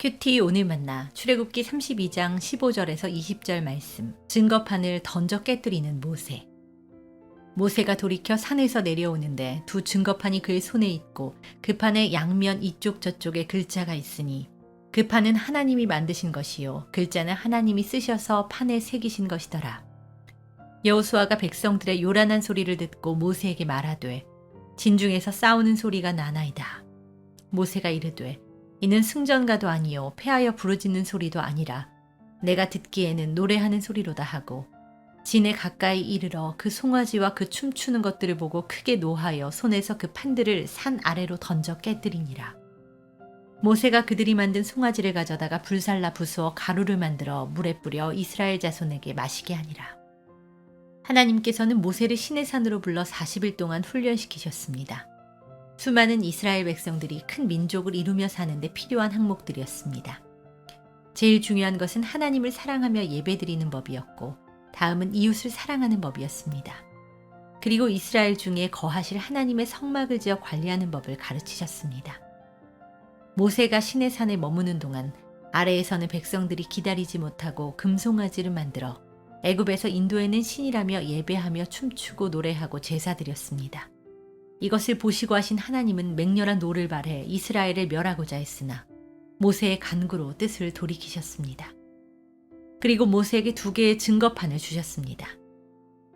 큐티 오늘 만나 출애굽기 32장 15절에서 20절 말씀. 증거판을 던져 깨뜨리는 모세. 모세가 돌이켜 산에서 내려오는데 두 증거판이 그의 손에 있고 그 판의 양면 이쪽 저쪽에 글자가 있으니 그 판은 하나님이 만드신 것이요 글자는 하나님이 쓰셔서 판에 새기신 것이더라. 여호수아가 백성들의 요란한 소리를 듣고 모세에게 말하되 진중에서 싸우는 소리가 나나이다. 모세가 이르되 이는 승전가도 아니요 패하여 부르짖는 소리도 아니라 내가 듣기에는 노래하는 소리로다 하고 진에 가까이 이르러 그 송아지와 그 춤추는 것들을 보고 크게 노하여 손에서 그 판들을 산 아래로 던져 깨뜨리니라. 모세가 그들이 만든 송아지를 가져다가 불살라 부수어 가루를 만들어 물에 뿌려 이스라엘 자손에게 마시게 하니라. 하나님께서는 모세를 신의 산으로 불러 40일 동안 훈련시키셨습니다. 수많은 이스라엘 백성들이 큰 민족을 이루며 사는데 필요한 항목들이었습니다. 제일 중요한 것은 하나님을 사랑하며 예배드리는 법이었고, 다음은 이웃을 사랑하는 법이었습니다. 그리고 이스라엘 중에 거하실 하나님의 성막을 지어 관리하는 법을 가르치셨습니다. 모세가 신의 산에 머무는 동안 아래에서는 백성들이 기다리지 못하고 금송아지를 만들어 애굽에서 인도에는 신이라며 예배하며 춤추고 노래하고 제사 드렸습니다. 이것을 보시고 하신 하나님은 맹렬한 노를 발해 이스라엘을 멸하고자 했으나 모세의 간구로 뜻을 돌이키셨습니다. 그리고 모세에게 두 개의 증거판을 주셨습니다.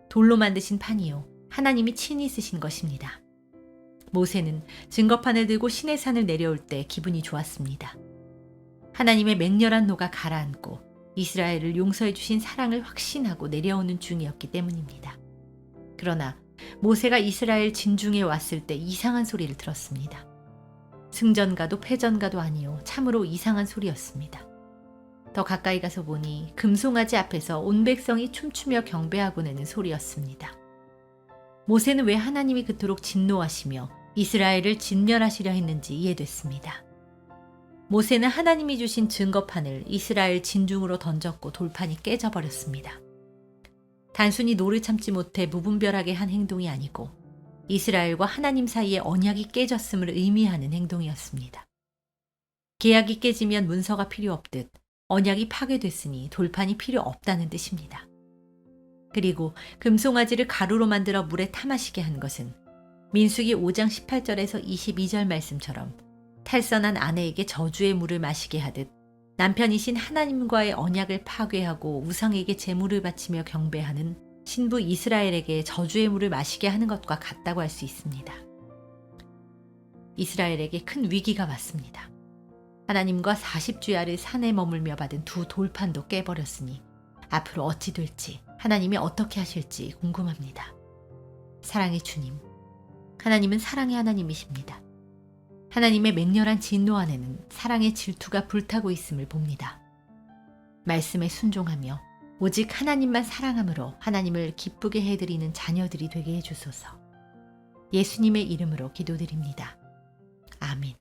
돌로 만드신 판이요. 하나님이 친히 쓰신 것입니다. 모세는 증거판을 들고 신의 산을 내려올 때 기분이 좋았습니다. 하나님의 맹렬한 노가 가라앉고 이스라엘을 용서해 주신 사랑을 확신하고 내려오는 중이었기 때문입니다. 그러나 모세가 이스라엘 진중에 왔을 때 이상한 소리를 들었습니다. 승전가도 패전가도 아니요 참으로 이상한 소리였습니다. 더 가까이 가서 보니 금송아지 앞에서 온 백성이 춤추며 경배하고 내는 소리였습니다. 모세는 왜 하나님이 그토록 진노하시며 이스라엘을 진멸하시려 했는지 이해됐습니다. 모세는 하나님이 주신 증거판을 이스라엘 진중으로 던졌고 돌판이 깨져버렸습니다. 단순히 노를 참지 못해 무분별하게 한 행동이 아니고 이스라엘과 하나님 사이의 언약이 깨졌음을 의미하는 행동이었습니다. 계약이 깨지면 문서가 필요 없듯 언약이 파괴됐으니 돌판이 필요 없다는 뜻입니다. 그리고 금송아지를 가루로 만들어 물에 타 마시게 한 것은 민수기 5장 18절에서 22절 말씀처럼 탈선한 아내에게 저주의 물을 마시게 하듯 남편이신 하나님과의 언약을 파괴하고 우상에게 제물을 바치며 경배하는 신부 이스라엘에게 저주의 물을 마시게 하는 것과 같다고 할 수 있습니다. 이스라엘에게 큰 위기가 왔습니다. 하나님과 40주야를 산에 머물며 받은 두 돌판도 깨버렸으니 앞으로 어찌 될지 하나님이 어떻게 하실지 궁금합니다. 사랑의 주님, 하나님은 사랑의 하나님이십니다. 하나님의 맹렬한 진노 안에는 사랑의 질투가 불타고 있음을 봅니다. 말씀에 순종하며 오직 하나님만 사랑함으로 하나님을 기쁘게 해드리는 자녀들이 되게 해주소서. 예수님의 이름으로 기도드립니다. 아멘.